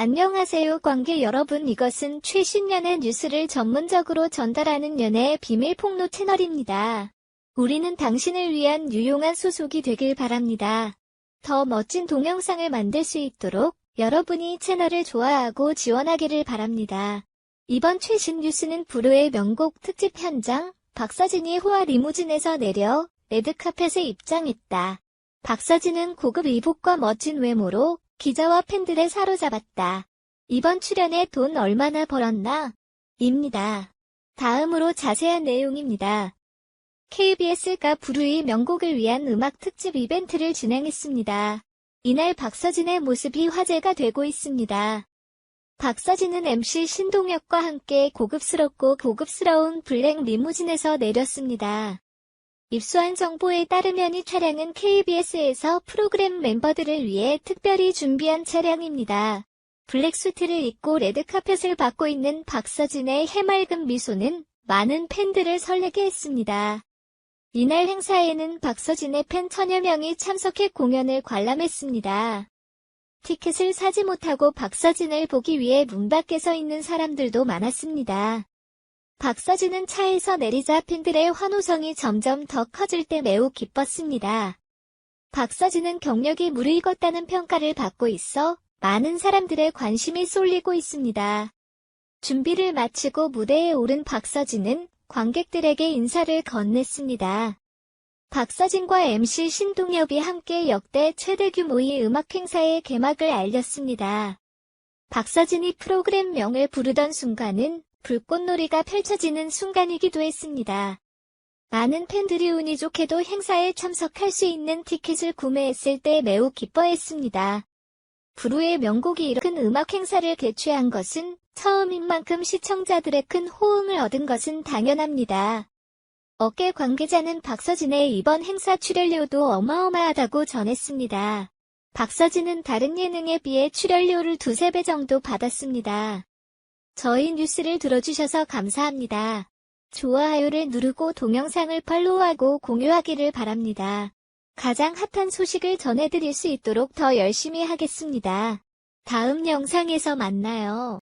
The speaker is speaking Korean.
안녕하세요 관계 여러분 이것은 최신 연애 뉴스를 전문적으로 전달하는 연애의 비밀 폭로 채널입니다. 우리는 당신을 위한 유용한 소속이 되길 바랍니다. 더 멋진 동영상을 만들 수 있도록 여러분이 채널을 좋아하고 지원하기를 바랍니다. 이번 최신 뉴스는 불후의 명곡 특집 현장, 박서진이 호화 리무진에서 내려 레드카펫에 입장했다. 박서진은 고급 의복과 멋진 외모로 기자와 팬들을 사로잡았다. 이번 출연에 돈 얼마나 벌었나? 입니다. 다음으로 자세한 내용입니다. KBS가 불후의 명곡을 위한 음악 특집 이벤트를 진행했습니다. 이날 박서진의 모습이 화제가 되고 있습니다. 박서진은 MC 신동엽과 함께 고급스럽고 고급스러운 블랙 리무진에서 내렸습니다. 입수한 정보에 따르면 이 차량은 KBS에서 프로그램 멤버들을 위해 특별히 준비한 차량입니다. 블랙 수트를 입고 레드카펫을 받고 있는 박서진의 해맑은 미소는 많은 팬들을 설레게 했습니다. 이날 행사에는 박서진의 팬 천여 명이 참석해 공연을 관람했습니다. 티켓을 사지 못하고 박서진을 보기 위해 문 밖에 서 있는 사람들도 많았습니다. 박서진은 차에서 내리자 팬들의 환호성이 점점 더 커질 때 매우 기뻤습니다. 박서진은 경력이 무르익었다는 평가를 받고 있어 많은 사람들의 관심이 쏠리고 있습니다. 준비를 마치고 무대에 오른 박서진은 관객들에게 인사를 건넸습니다. 박서진과 MC 신동엽이 함께 역대 최대 규모의 음악 행사의 개막을 알렸습니다. 박서진이 프로그램 명을 부르던 순간은 불꽃놀이가 펼쳐지는 순간이기도 했습니다. 많은 팬들이 운이 좋게도 행사에 참석할 수 있는 티켓을 구매했을 때 매우 기뻐했습니다. 불후의 명곡이 이렇게 큰 음악 행사를 개최한 것은 처음인 만큼 시청자들의 큰 호응을 얻은 것은 당연합니다. 어깨 관계자는 박서진의 이번 행사 출연료도 어마어마하다고 전했습니다. 박서진은 다른 예능에 비해 출연료를 두세 배 정도 받았습니다. 저희 뉴스를 들어주셔서 감사합니다. 좋아요를 누르고 동영상을 팔로우하고 공유하기를 바랍니다. 가장 핫한 소식을 전해드릴 수 있도록 더 열심히 하겠습니다. 다음 영상에서 만나요.